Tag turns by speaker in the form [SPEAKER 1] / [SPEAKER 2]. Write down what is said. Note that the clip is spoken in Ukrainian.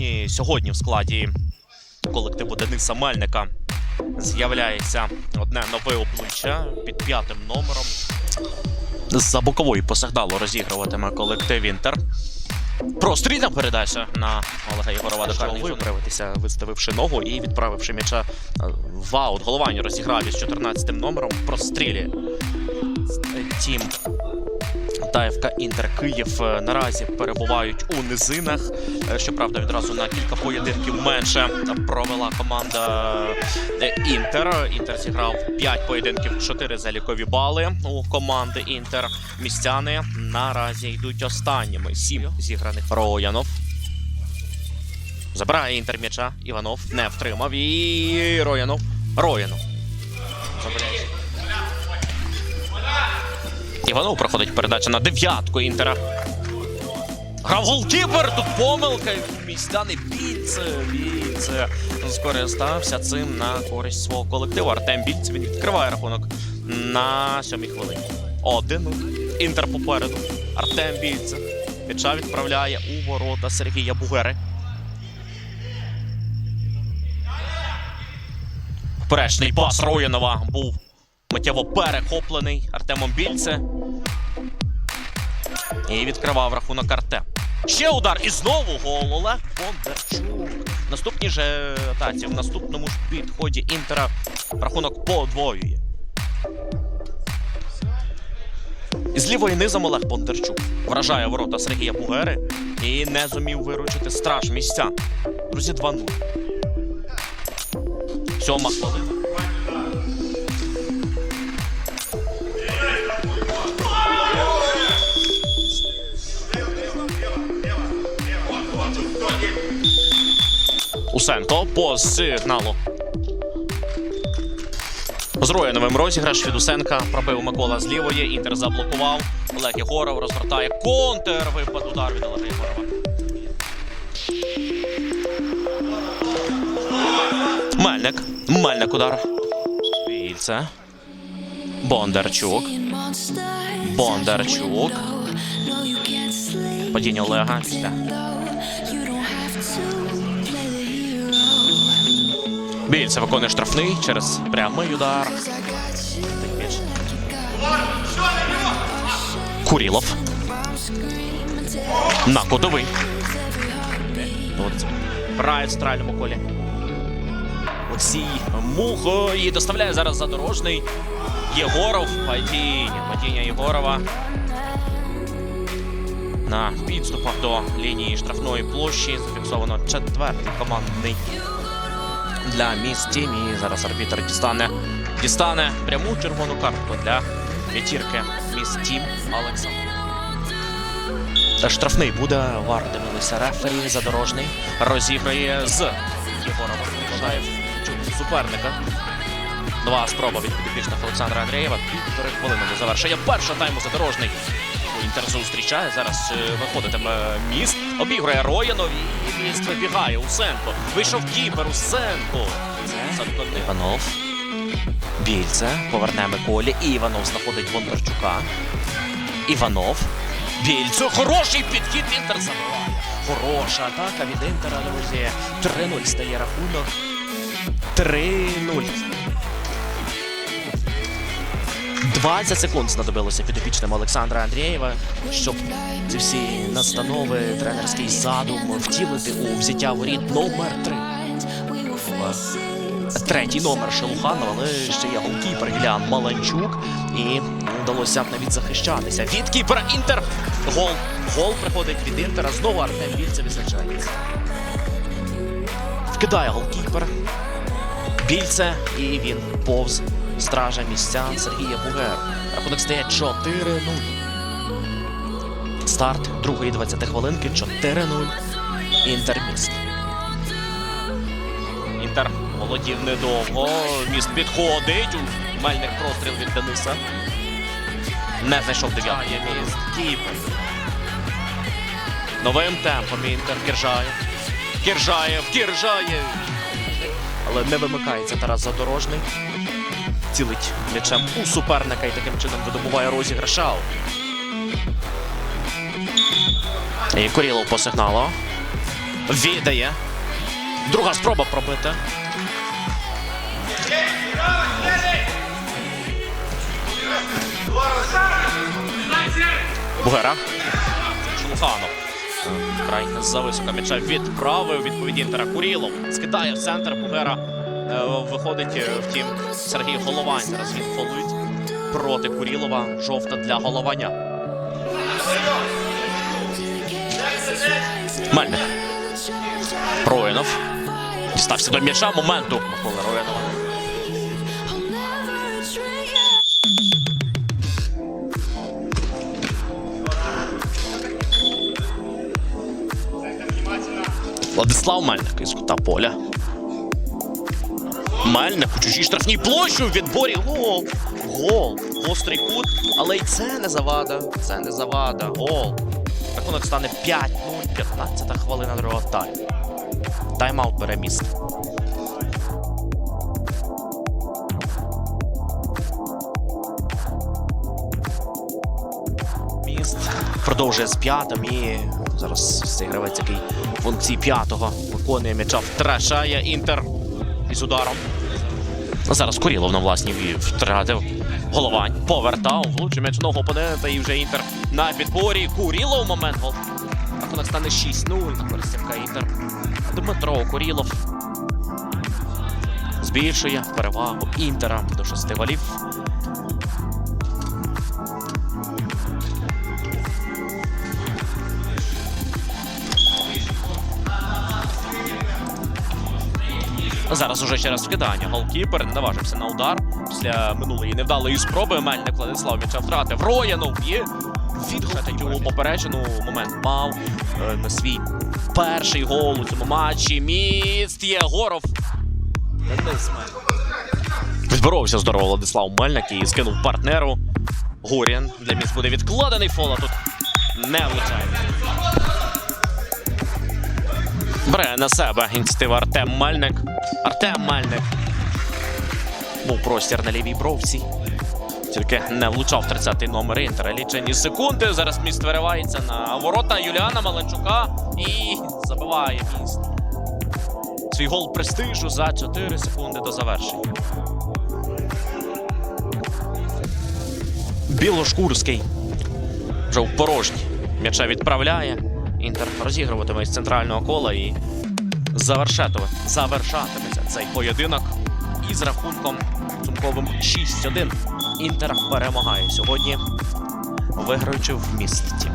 [SPEAKER 1] сьогодні. Сьогодні в складі колективу Дениса Мельника з'являється одне нове обличчя під п'ятим номером. За бокової по сигналу розігруватиме колектив Інтер. Прострільна передача на Олега Єгорова до виправитися, виставивши ногу і відправивши м'яча е, в аут. Голованю розіграв із 14 номером. Прострілі Тім та Інтер Київ е, наразі перебувають у низинах. Е, Щоправда, відразу на кілька поєдинків менше провела команда е, Інтер. Інтер зіграв 5 поєдинків, 4 залікові бали у команди Інтер. Містяни наразі йдуть останніми. 7 зіграних Роянов. Забирає інтер м'яча. Іванов не втримав. І Роянов. Роянов. Забирає. Іванов проходить передача на дев'ятку інтера. Грав голкіпер, тут помилка. Містяни Більце, Більце скористався цим на користь свого колективу. Артем Більце він відкриває рахунок на сьомій хвилині. Один. Інтер попереду. Артем Більце. М'яча відправляє у ворота Сергія Бугери. Поперечний пас Роянова був миттєво перехоплений Артемом Більце. І відкривав рахунок Артем. Ще удар і знову гол Олег Бондарчук. Наступній же атаці, в наступному ж підході Інтера рахунок подвоює. З лівої низом Олег Бондарчук вражає ворота Сергія Бугери і не зумів виручити страж місця. Друзі, 2-0. Сьома хвилина. Усенко по сигналу. З Рояновим розіграш від Усенка пробив Микола з лівої. Інтер заблокував. Олег Єгоров розвертає контр. Випад удар від Олега Єгорова. Мельник. Мельник удар. Вільце. Бондарчук.
[SPEAKER 2] Бондарчук.
[SPEAKER 1] Падіння Олега після. Більце виконує штрафний через прямий удар. Курілов. На кутовий. От. Грає в центральному колі. Олексій Мухо і доставляє зараз задорожний. Єгоров. Падіння. Падіння Єгорова. На підступах до лінії штрафної площі зафіксовано четвертий командний для Тім. І зараз арбітр дістане, дістане пряму червону картку для п'ятірки міст Тім Олександр. Та штрафний буде. Вар дивилися рефері. Задорожний розіграє з Єгорова. Вважає чути суперника. Два спроба від підопічних Олександра Андрієва. Півтори хвилини до завершення. Першого тайму задорожний. Інтер зустрічає. Зараз е, виходитиме міст. Обіграє Роянов і міст вибігає. Усенко. Вийшов кіпер. Усенко. Іванов. Більце. Поверне Миколі. І Іванов знаходить Бондарчука. Іванов. Більце. Хороший підхід. Інтер забиває. Хороша атака від Інтера, друзі. 3-0 стає рахунок. 3-0. 20 секунд знадобилося підопічним Олександра Андрієва, щоб ці всі настанови, тренерський задум втілити у взяття воріт номер 3. Третій номер Шелуханова, але ще є голкіпер Іллян Маланчук. І вдалося навіть захищатися. Від кіпера Інтер. Гол. Гол приходить від Інтера. Знову Артем Більце відзначається. Вкидає голкіпер. Більце. І він повз стража місцян Сергія Бугер. Рахунок стає 4-0. Старт другої 20 хвилинки 4-0. Інтерміст. Інтер володів недовго. Міст підходить. У Мельник простріл від Дениса. Не знайшов дев'ятий. міст. Кіпер. Новим темпом Інтер Кіржаєв. Кіржаєв, Кіржаєв. Але не вимикається Тарас Задорожний. Цілить м'ячем у суперника і таким чином видобуває розіграш аут. І Корілов по сигналу. Віддає. Друга спроба пробити. Бугера. Шелуханов. Край зависока м'яча відправив відповідь Інтера Курілов. Скидає в центр. Бугера виходить. е, Втім, Сергій Головань зараз він фолують проти Курілова. Жовта для Голованя. Мельник. Роїнов. Дістався до м'яча моменту. Миколи Роїнова. Владислав Мельник із кута поля. Мельник у чужій штрафній площі у відборі. Гол. Гол. Гострий кут. Але й це не завада. Це не завада. Гол. Рахунок стане 5-0, 15 хвилина другого тайму. Тайм-аут бере місце. Міст продовжує з п'ятим і зараз цей гравець, який функції п'ятого виконує м'яча, втрачає інтер із ударом. Зараз Курілов на власній втратив головань, повертав, влучив м'яч ногу опонента і вже інтер на підборі. Курілов момент гол. Рахунок стане 6-0 на користь Інтер. Дмитро Курілов збільшує перевагу Інтера до 6 голів. Зараз уже через вкидання. Голкіпер не наважився на удар. Після минулої невдалої спроби Мельник Владислав м'яча втратив. Роянов є. Відхати у попереджену момент мав е, на свій перший гол у цьому матчі. Міст Єгоров. Денис Мельник. Відборовся здорово Владислав Мельник і скинув партнеру. Гурін. Для міст буде відкладений фол, а тут не влучає. Бере на себе ініціатива Артем Мельник. Артем Мельник. Був простір на лівій бровці. Тільки не влучав 30-й номер Інтера. Лічені секунди. Зараз міст виривається на ворота Юліана Маленчука і забиває міст. Свій гол престижу за 4 секунди до завершення. Білошкурський. Вже в порожній. М'яча відправляє. Інтер розігруватиме з центрального кола і завершатиме, завершатиметься цей поєдинок із рахунком сумковим 6-1. Інтер перемагає сьогодні, виграючи в місті.